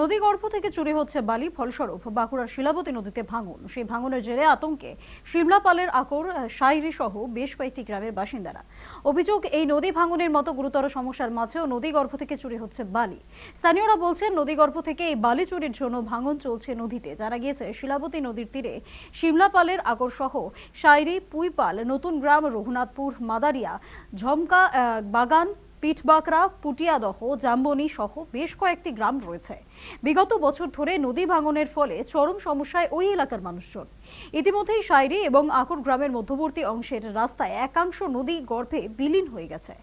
নদী গর্ভ থেকে চুরি হচ্ছে বালি, ফলস্বরূপ বাঁকুড়ার শিলাবতী নদীতে ভাঙন। সেই ভাঙনের জেরে আতঙ্কে সিমলাপালের আকর শাইরি সহ বেশ কয়েকটি গ্রামের বাসিন্দারা। অভিযোগ, এই নদী ভাঙনের মতো গুরুতর সমস্যার মাঝেও নদী গর্ভ থেকে চুরি হচ্ছে বালি। স্থানীয়রা বলছেন, নদী গর্ভ থেকে এই বালি চুরির জন্য ভাঙন চলছে নদীতে। জানা গিয়েছে, শিলাবতী নদীর তীরে সিমলাপালের আকর সহ শাইরি পুইপাল, নতুন গ্রাম রঘুনাথপুর, মাদারিয়া, ঝমকা বাগান পিঠবাকরা, পুটিয়াদহ, জাম্বনি সহ বেশ কয়েকটি গ্রাম রয়েছে। বিগত বছর ধরে নদী ভাঙনের ফলে চরম সমস্যায় ওই এলাকার মানুষজন। ইতিমধ্যেই শাইরি এবং আকর গ্রামের মধ্যবর্তী অংশের রাস্তায় একাংশ নদী গর্ভে বিলীন হয়ে গেছে।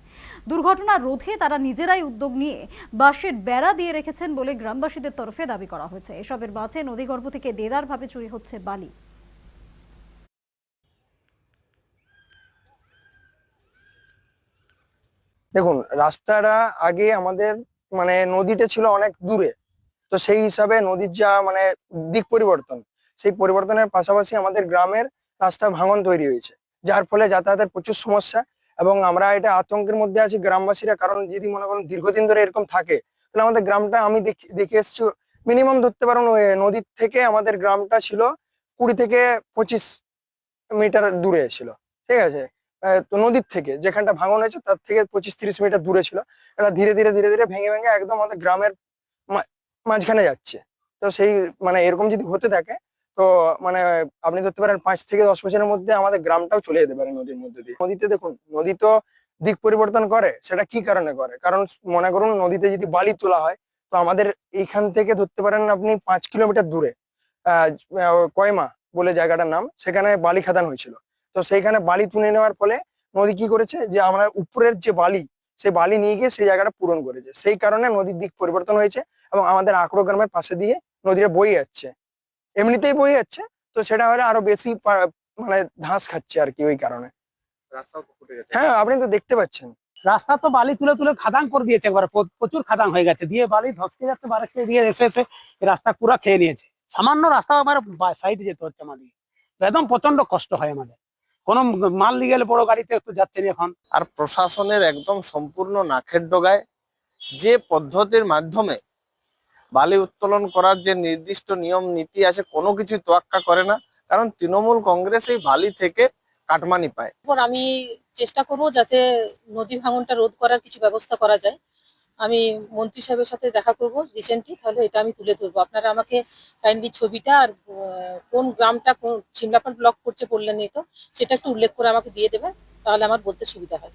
দুর্ঘটনা রোধে তারা নিজেরাই উদ্যোগ নিয়ে বাঁশের বেড়া দিয়ে রেখেছেন বলে গ্রামবাসীদের তরফে দাবি করা হয়েছে। এসবের মাঝে নদীগর্ভ থেকে দেদারভাবে চুরি হচ্ছে বালি। দেখুন, রাস্তাটা আগে আমাদের মানে নদীটা ছিল অনেক দূরে। তো সেই হিসাবে নদীর যা মানে দিক পরিবর্তন, সেই পরিবর্তনের পাশাপাশি আমাদের গ্রামের রাস্তা ভাঙন তৈরি হয়েছে। যার ফলে যাতায়াতের প্রচুর সমস্যা এবং আমরা এটা আতঙ্কের মধ্যে আছি গ্রামবাসীরা, কারণ যদি মনে করুন দীর্ঘদিন ধরে এরকম থাকে, তাহলে আমাদের গ্রামটা আমি দেখি- এসেছি, মিনিমাম ধরতে পারুন নদীর থেকে আমাদের গ্রামটা ছিল কুড়ি থেকে পঁচিশ মিটার দূরে ছিল। ঠিক আছে? তো নদীর থেকে যেখানটা ভাঙন হয়েছে তার থেকে পঁচিশ তিরিশ মিটার দূরে ছিল। এটা ধীরে ধীরে ধীরে ধীরে ভেঙে ভেঙে একদম আমাদের গ্রামের মাঝখানে যাচ্ছে। তো সেই মানে এরকম যদি হতে থাকে তো মানে আপনি ধরতে পারেন পাঁচ থেকে দশ বছরের মধ্যে আমাদের গ্রামটাও চলে যেতে পারে নদীর মধ্যে দিয়ে। নদীতে দেখুন নদী তো দিক পরিবর্তন করে সেটা কি কারণে করে? কারণ মনে করুন নদীতে যদি বালি তোলা হয় তো আমাদের এইখান থেকে ধরতে পারেন আপনি পাঁচ কিলোমিটার দূরে আহ, কয়মা বলে জায়গাটার নাম সেখানে বালি খাদান হয়েছিল। তো সেইখানে বালি তুলে নেওয়ার ফলে নদী কি করেছে? যে আমরা উপরের যে বালি সেই বালি নিয়ে গিয়ে সেই জায়গাটা পূরণ করেছে। সেই কারণে নদীর দিক পরিবর্তন হয়েছে এবং আমাদের আঁকড়ো গ্রামের পাশে দিয়ে নদীটা বয়ে যাচ্ছে। এমনিতেই বয়ে যাচ্ছে তো সেটা হলে আরও বেশি মানে ধাস খাচ্ছে আর কি ওই কারণে। হ্যাঁ আপনি তো দেখতে পাচ্ছেন। রাস্তা তো বালি তুলে তুলে খাদান করে দিয়েছে একবার। প্রচুর খাদান হয়ে গেছে। দিয়ে বালি ধসকে যাচ্ছে বারাকে দিয়ে এসে এসে রাস্তা পুরো খেয়ে নিয়েছে। সামান্য রাস্তা আমার সাইডে যেতে হচ্ছে আমাদের। একদম প্রচণ্ড কষ্ট হয় আমাদের। কোনো মাল নিয়ে গেলে বড় গাড়িতে একটু যাচ্ছে না এখন। আর প্রশাসনের একদম সম্পূর্ণ নাকের ডগায় যে পদ্ধতির মাধ্যমে বালি উত্তোলন করার যে নির্দিষ্ট নিয়ম নীতি আছে কোনো কিছু তোয়াক্কা করে না। কারণ তৃণমূল কংগ্রেস এই বালি থেকে কাটমানি পায়। আমি চেষ্টা করব যাতে নদী ভাঙনটা রোধ করার কিছু ব্যবস্থা করা যায়। আমি মন্ত্রী সাহেবের সাথে দেখা করব রিসেন্টলি তাহলে এটা আমি তুলে ধরবো। আপনারা আমাকে কাইন্ডলি ছবিটা আর কোন গ্রামটা, কোন সিমলাপাল ব্লক করছে বললেন এই তো, সেটা একটু উল্লেখ করে আমাকে দিয়ে দেবেন, তাহলে আমার বলতে সুবিধা হয়।